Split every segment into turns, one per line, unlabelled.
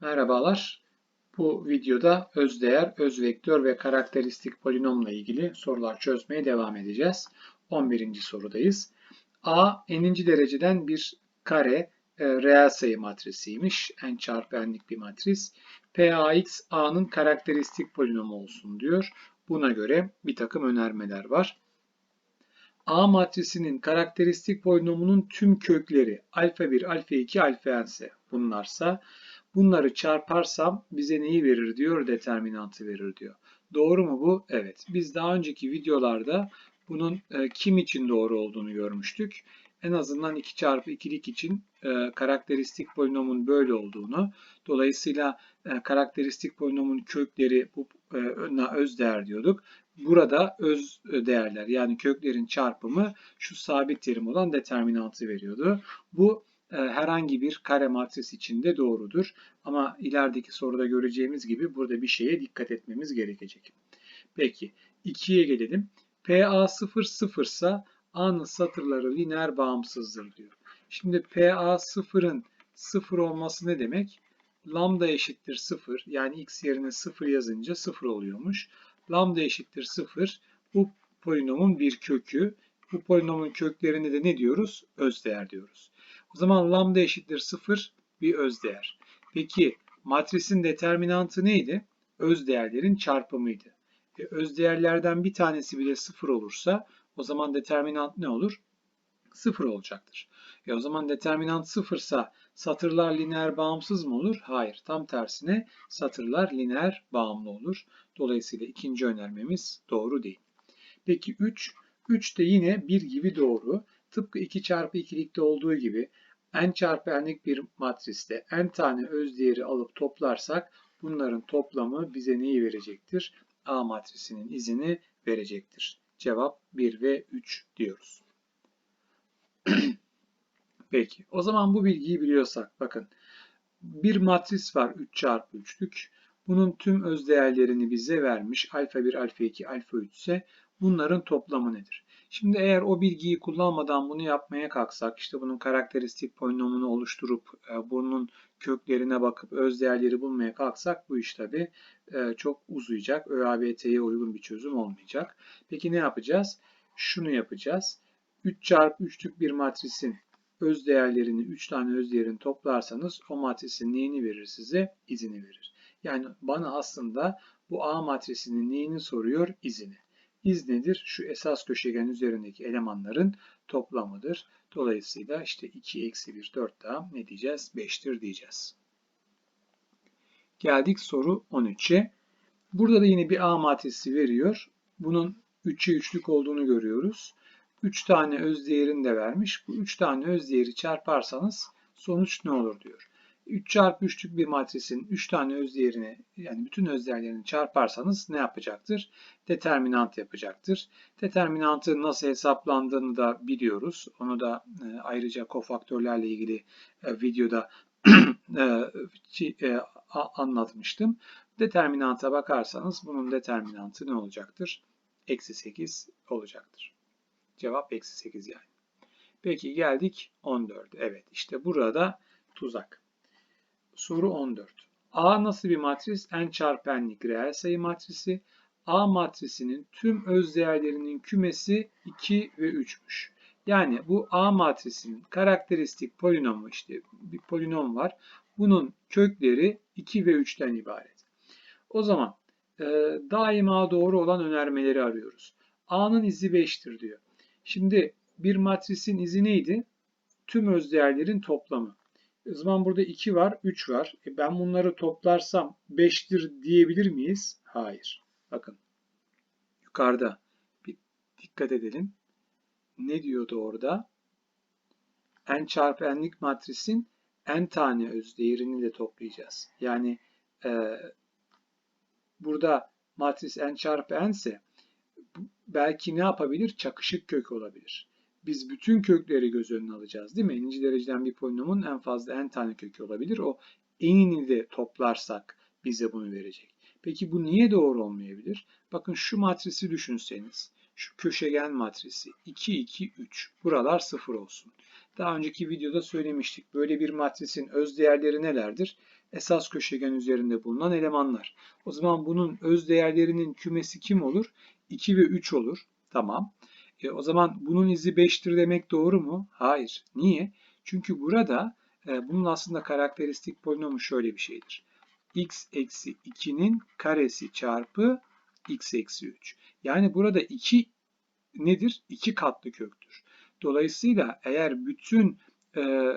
Merhabalar. Bu videoda özdeğer, özvektör ve karakteristik polinomla ilgili sorular çözmeye devam edeceğiz. 11. sorudayız. A n'inci dereceden bir kare e, reel sayı matrisiymiş. n çarpı n'lik bir matris. Pax a'nın karakteristik polinomu olsun diyor. Buna göre bir takım önermeler var. A matrisinin karakteristik polinomunun tüm kökleri alfa 1, alfa 2, alfa n ise bunlarsa Bunları çarparsam bize neyi verir diyor? Determinantı verir diyor. Doğru mu bu? Evet. Biz daha önceki videolarda bunun e, kim için doğru olduğunu görmüştük. En azından 2 çarpı 2'lik için e, karakteristik polinomun böyle olduğunu, dolayısıyla e, karakteristik polinomun kökleri bu e, öz değer diyorduk. Burada öz değerler yani köklerin çarpımı şu sabit terim olan determinantı veriyordu. Bu herhangi bir kare matris içinde doğrudur. Ama ilerideki soruda göreceğimiz gibi burada bir şeye dikkat etmemiz gerekecek. Peki 2'ye gelelim. PA 0 0 ise A'nın satırları lineer bağımsızdır diyor. Şimdi PA 0'ın 0 olması ne demek? Lambda eşittir 0 yani x yerine 0 yazınca 0 oluyormuş. Lambda eşittir 0 bu polinomun bir kökü. Bu polinomun köklerine de ne diyoruz? Özdeğer diyoruz. O zaman lambda eşittir 0 bir özdeğer. Peki matrisin determinantı neydi? Özdeğerlerin çarpımıydı. E, özdeğerlerden bir tanesi bile 0 olursa o zaman determinant ne olur? 0 olacaktır. E o zaman determinant 0 ise satırlar lineer bağımsız mı olur? Hayır. Tam tersine satırlar lineer bağımlı olur. Dolayısıyla ikinci önermemiz doğru değil. Peki 3. 3 de yine 1 gibi doğru. Tıpkı 2 çarpı 2'likte olduğu gibi n çarpı n'lik bir matriste n tane öz değeri alıp toplarsak bunların toplamı bize neyi verecektir? A matrisinin izini verecektir. Cevap 1 ve 3 diyoruz. Peki o zaman bu bilgiyi biliyorsak bakın bir matris var 3 çarpı 3'lük. Bunun tüm öz değerlerini bize vermiş. Alfa 1, alfa 2, alfa 3 ise bunların toplamı nedir? Şimdi eğer o bilgiyi kullanmadan bunu yapmaya kalksak, işte bunun karakteristik polinomunu oluşturup e, bunun köklerine bakıp öz değerleri bulmaya kalksak bu iş tabi e, çok uzayacak. ÖABT'ye uygun bir çözüm olmayacak. Peki ne yapacağız? Şunu yapacağız. 3 çarpı 3'lük bir matrisin öz değerlerini 3 tane öz değerini toplarsanız o matrisin neyini verir size? İzini verir. Yani bana aslında bu A matrisinin neyini soruyor? İzini. İz nedir? Şu esas köşegen üzerindeki elemanların toplamıdır. Dolayısıyla işte 2 eksi 1 4 daha ne diyeceğiz? 5'tir diyeceğiz. Geldik soru 13'e. Burada da yine bir A matrisi veriyor. Bunun 3'e 3'lük olduğunu görüyoruz. 3 tane öz değerini de vermiş. Bu 3 tane öz değeri çarparsanız sonuç ne olur diyor. 3 çarpı 3'lük bir matrisin 3 tane öz değerini yani bütün öz değerlerini çarparsanız ne yapacaktır? Determinant yapacaktır. Determinantın nasıl hesaplandığını da biliyoruz. Onu da e, ayrıca kofaktörlerle ilgili e, videoda e, anlatmıştım. Determinanta bakarsanız bunun determinantı ne olacaktır? Eksi 8 olacaktır. Cevap eksi 8 yani. Peki geldik 14. Evet işte burada tuzak. Soru 14. A nasıl bir matris? N çarpı n'lik reel sayı matrisi. A matrisinin tüm öz değerlerinin kümesi 2 ve 3'müş. Yani bu A matrisinin karakteristik polinomu işte bir polinom var. Bunun kökleri 2 ve 3'ten ibaret. O zaman e, daima doğru olan önermeleri arıyoruz. A'nın izi 5'tir diyor. Şimdi bir matrisin izi neydi? Tüm öz değerlerin toplamı. Zaman burada 2 var, 3 var. E ben bunları toplarsam 5'tir diyebilir miyiz? Hayır. Bakın. Yukarıda bir dikkat edelim. Ne diyordu orada? n çarpı n'lik matrisin n tane öz değerini de toplayacağız. Yani e, burada matris n çarpı n ise belki ne yapabilir? Çakışık kök olabilir biz bütün kökleri göz önüne alacağız değil mi? Eninci dereceden bir polinomun en fazla n tane kökü olabilir. O enini de toplarsak bize bunu verecek. Peki bu niye doğru olmayabilir? Bakın şu matrisi düşünseniz. şu köşegen matrisi 2, 2, 3. Buralar 0 olsun. Daha önceki videoda söylemiştik. Böyle bir matrisin öz değerleri nelerdir? Esas köşegen üzerinde bulunan elemanlar. O zaman bunun öz değerlerinin kümesi kim olur? 2 ve 3 olur. Tamam. E, o zaman bunun izi 5'tir demek doğru mu? Hayır. Niye? Çünkü burada e, bunun aslında karakteristik polinomu şöyle bir şeydir. x eksi 2'nin karesi çarpı x eksi 3. Yani burada 2 nedir? 2 katlı köktür. Dolayısıyla eğer bütün e,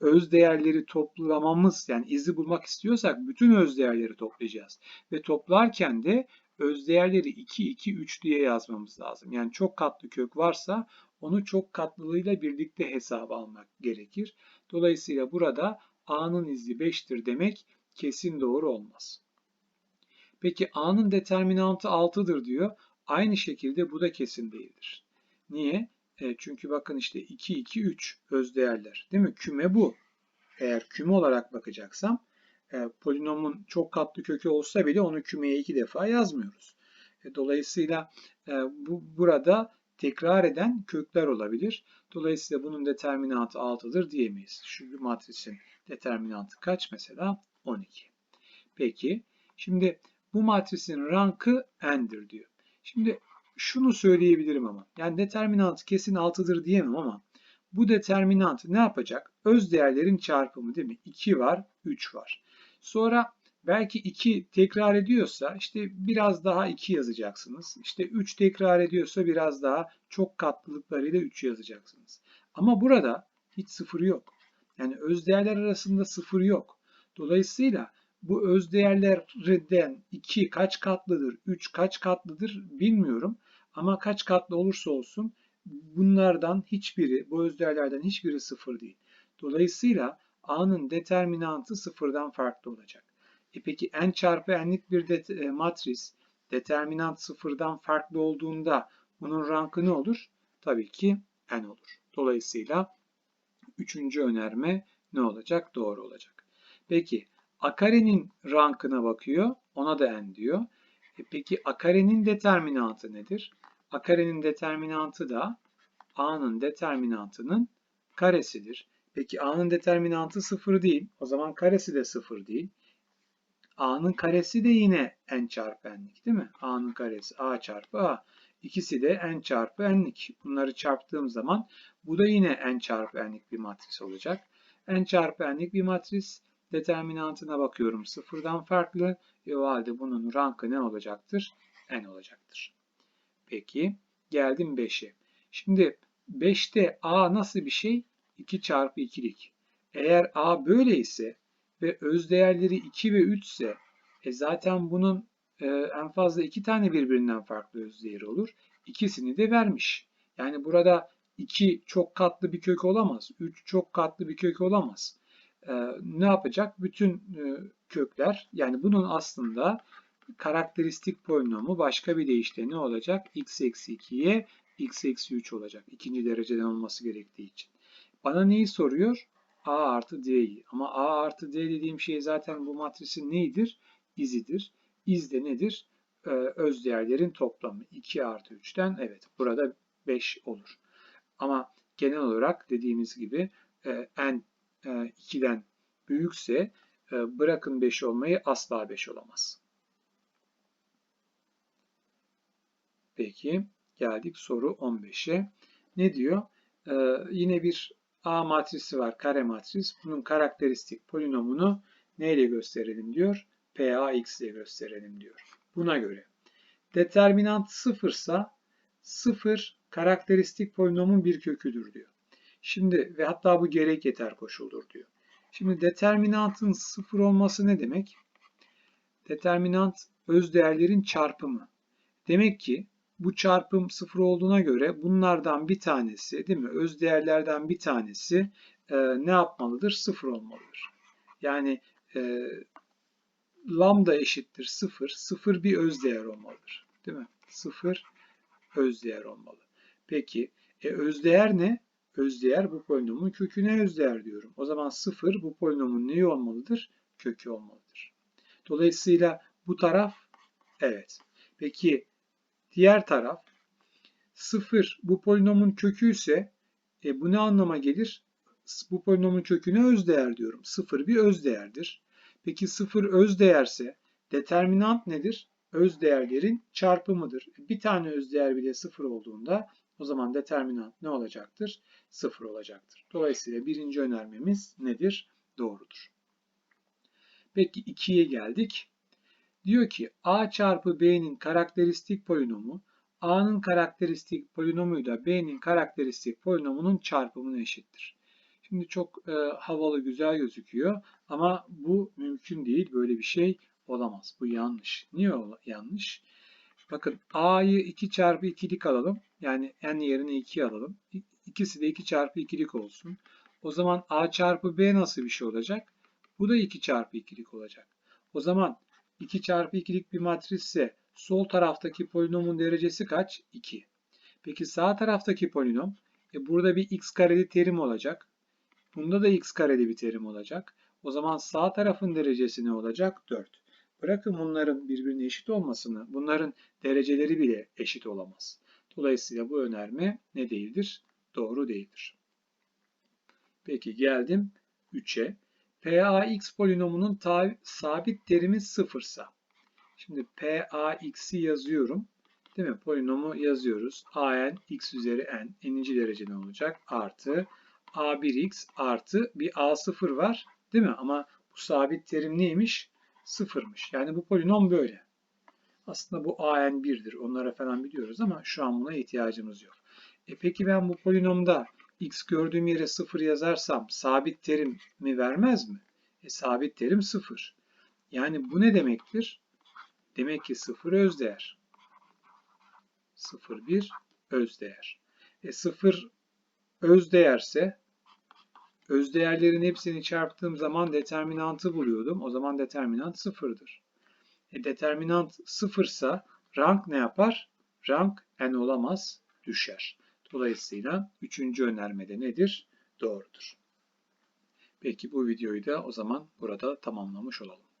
öz değerleri toplamamız yani izi bulmak istiyorsak bütün öz değerleri toplayacağız. Ve toplarken de öz değerleri 2, 2, 3 diye yazmamız lazım. Yani çok katlı kök varsa onu çok katlılığıyla birlikte hesaba almak gerekir. Dolayısıyla burada a'nın izi 5'tir demek kesin doğru olmaz. Peki a'nın determinantı 6'dır diyor. Aynı şekilde bu da kesin değildir. Niye? E, çünkü bakın işte 2, 2, 3 öz değerler. Değil mi? Küme bu. Eğer küme olarak bakacaksam e, polinomun çok katlı kökü olsa bile onu kümeye iki defa yazmıyoruz. E, dolayısıyla e, bu burada tekrar eden kökler olabilir. Dolayısıyla bunun determinantı 6'dır diyemeyiz. Şu matrisin determinantı kaç mesela? 12. Peki şimdi bu matrisin rankı n'dir diyor. Şimdi şunu söyleyebilirim ama. Yani determinantı kesin 6'dır diyemem ama bu determinant ne yapacak? Öz değerlerin çarpımı değil mi? 2 var, 3 var. Sonra belki 2 tekrar ediyorsa işte biraz daha 2 yazacaksınız. İşte 3 tekrar ediyorsa biraz daha çok katlılıklarıyla 3 yazacaksınız. Ama burada hiç sıfır yok. Yani öz değerler arasında sıfır yok. Dolayısıyla bu öz değerlerden 2 kaç katlıdır, 3 kaç katlıdır bilmiyorum. Ama kaç katlı olursa olsun bunlardan hiçbiri, bu öz değerlerden hiçbiri sıfır değil. Dolayısıyla A'nın determinantı sıfırdan farklı olacak. E peki n çarpı n'lik bir de, e, matris determinant sıfırdan farklı olduğunda bunun rankı ne olur? Tabii ki n olur. Dolayısıyla üçüncü önerme ne olacak? Doğru olacak. Peki a karenin rankına bakıyor. Ona da n diyor. E peki a karenin determinantı nedir? A karenin determinantı da a'nın determinantının karesidir. Peki a'nın determinantı sıfır değil. O zaman karesi de sıfır değil. a'nın karesi de yine n çarpı n'lik değil mi? a'nın karesi a çarpı a. İkisi de n çarpı n'lik. Bunları çarptığım zaman bu da yine n çarpı n'lik bir matris olacak. n çarpı n'lik bir matris. Determinantına bakıyorum sıfırdan farklı. E o halde bunun rankı ne olacaktır? n olacaktır. Peki geldim 5'e. Şimdi 5'te a nasıl bir şey? 2 çarpı 2'lik. Eğer a böyle ise ve öz değerleri 2 ve 3 ise e zaten bunun e, en fazla iki tane birbirinden farklı öz değeri olur. İkisini de vermiş. Yani burada 2 çok katlı bir kök olamaz. 3 çok katlı bir kök olamaz. E, ne yapacak? Bütün e, kökler yani bunun aslında karakteristik polinomu başka bir deyişle ne olacak? x eksi 2'ye x eksi 3 olacak. İkinci dereceden olması gerektiği için. Bana neyi soruyor? A artı D'yi. Ama A artı D dediğim şey zaten bu matrisin neyidir? İzidir. İz de nedir? Ee, öz değerlerin toplamı. 2 artı 3'ten evet burada 5 olur. Ama genel olarak dediğimiz gibi e, n e, 2'den büyükse e, bırakın 5 olmayı asla 5 olamaz. Peki geldik soru 15'e. Ne diyor? Ee, yine bir A matrisi var, kare matris. Bunun karakteristik polinomunu neyle gösterelim diyor? PAX ile gösterelim diyor. Buna göre determinant sıfırsa sıfır karakteristik polinomun bir köküdür diyor. Şimdi ve hatta bu gerek yeter koşuldur diyor. Şimdi determinantın sıfır olması ne demek? Determinant öz değerlerin çarpımı. Demek ki bu çarpım sıfır olduğuna göre bunlardan bir tanesi değil mi? Öz değerlerden bir tanesi e, ne yapmalıdır? Sıfır olmalıdır. Yani e, lambda eşittir sıfır. Sıfır bir öz değer olmalıdır. Değil mi? Sıfır öz değer olmalı. Peki e, öz değer ne? Öz değer bu polinomun köküne öz değer diyorum. O zaman sıfır bu polinomun neyi olmalıdır? Kökü olmalıdır. Dolayısıyla bu taraf evet. Peki Diğer taraf 0 bu polinomun kökü ise e, bu ne anlama gelir? Bu polinomun köküne özdeğer diyorum. 0 bir özdeğerdir. Peki 0 özdeğerse determinant nedir? Özdeğerlerin çarpımıdır. Bir tane özdeğer bile 0 olduğunda o zaman determinant ne olacaktır? 0 olacaktır. Dolayısıyla birinci önermemiz nedir? Doğrudur. Peki 2'ye geldik. Diyor ki a çarpı b'nin karakteristik polinomu a'nın karakteristik polinomuyla b'nin karakteristik polinomunun çarpımına eşittir. Şimdi çok e, havalı güzel gözüküyor ama bu mümkün değil. Böyle bir şey olamaz. Bu yanlış. Niye yanlış? Bakın a'yı 2 çarpı 2'lik alalım. Yani n yerine 2 alalım. İkisi de 2 çarpı 2'lik olsun. O zaman a çarpı b nasıl bir şey olacak? Bu da 2 çarpı 2'lik olacak. O zaman 2 çarpı 2'lik bir matrisse sol taraftaki polinomun derecesi kaç? 2. Peki sağ taraftaki polinom? E burada bir x kareli terim olacak. Bunda da x kareli bir terim olacak. O zaman sağ tarafın derecesi ne olacak? 4. Bırakın bunların birbirine eşit olmasını, bunların dereceleri bile eşit olamaz. Dolayısıyla bu önerme ne değildir? Doğru değildir. Peki geldim 3'e. PAX polinomunun sabit terimi sıfırsa. Şimdi PAX'i yazıyorum. Değil mi? Polinomu yazıyoruz. AN x üzeri n n'inci derece ne olacak? Artı A1x artı bir A0 var. Değil mi? Ama bu sabit terim neymiş? Sıfırmış. Yani bu polinom böyle. Aslında bu AN 1'dir. Onlara falan biliyoruz ama şu an buna ihtiyacımız yok. E peki ben bu polinomda x gördüğüm yere 0 yazarsam sabit terim mi vermez mi? E, sabit terim 0. Yani bu ne demektir? Demek ki 0 özdeğer. 0 bir özdeğer. E 0 özdeğerse özdeğerlerin hepsini çarptığım zaman determinantı buluyordum. O zaman determinant 0'dır. E, determinant 0 ise rank ne yapar? Rank n olamaz, düşer. Dolayısıyla üçüncü önermede nedir? Doğrudur. Peki bu videoyu da o zaman burada tamamlamış olalım.